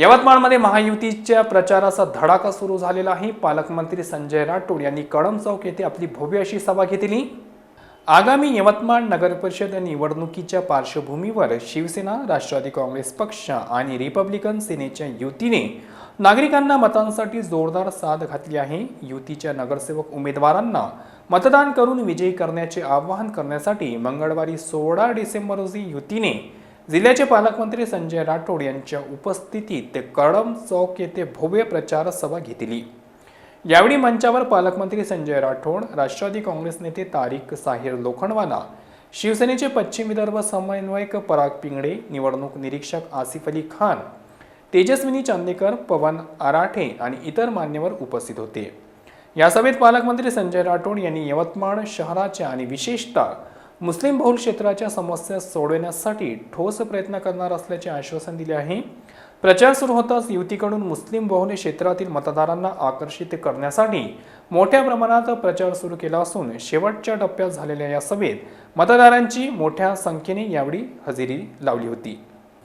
यवतमाळमध्ये महायुतीच्या प्रचाराचा धडाका सुरू झालेला आहे. पालकमंत्री संजय राठोड यांनी कळम चौक येथे आपली भव्य अशी सभा घेतली. आगामी यवतमाळ नगरपरिषद निवडणुकीच्या पार्श्वभूमीवर शिवसेना राष्ट्रवादी काँग्रेस पक्ष आणि रिपब्लिकन सेनेच्या युतीने नागरिकांना मतांसाठी जोरदार साथ घातली आहे. युतीच्या नगरसेवक उमेदवारांना मतदान करून विजयी करण्याचे आवाहन करण्यासाठी मंगळवारी सोळा डिसेंबर रोजी युतीने जिल्ह्याचे पालकमंत्री संजय राठोड यांच्या उपस्थितीत ते कळम चौक येथे भव्य प्रचार सभा घेतली. यावेळी मंचावर पालकमंत्री संजय राठोड राष्ट्रवादी काँग्रेस नेते तारिक साहिर लोखंडवाला शिवसेनेचे पश्चिम विदर्भ समन्वयक पराग पिंगडे निवडणूक निरीक्षक आसिफ अली खान तेजस्विनी चांदेकर पवन आराठे आणि इतर मान्यवर उपस्थित होते. या सभेत पालकमंत्री संजय राठोड यांनी यवतमाळ शहराच्या आणि विशेषतः मुस्लिम बहुल क्षेत्राच्या समस्या सोडवण्यासाठी ठोस प्रयत्न करणार असल्याचे आश्वासन दिले आहे. प्रचार सुरू होताच युतीकडून मुस्लिम बहुल क्षेत्रातील मतदारांना आकर्षित करण्यासाठी मोठ्या प्रमाणात प्रचार सुरू केला असून शेवटच्या टप्प्यात झालेल्या या सभेत मतदारांची मोठ्या संख्येने यावेळी हजेरी लावली होती.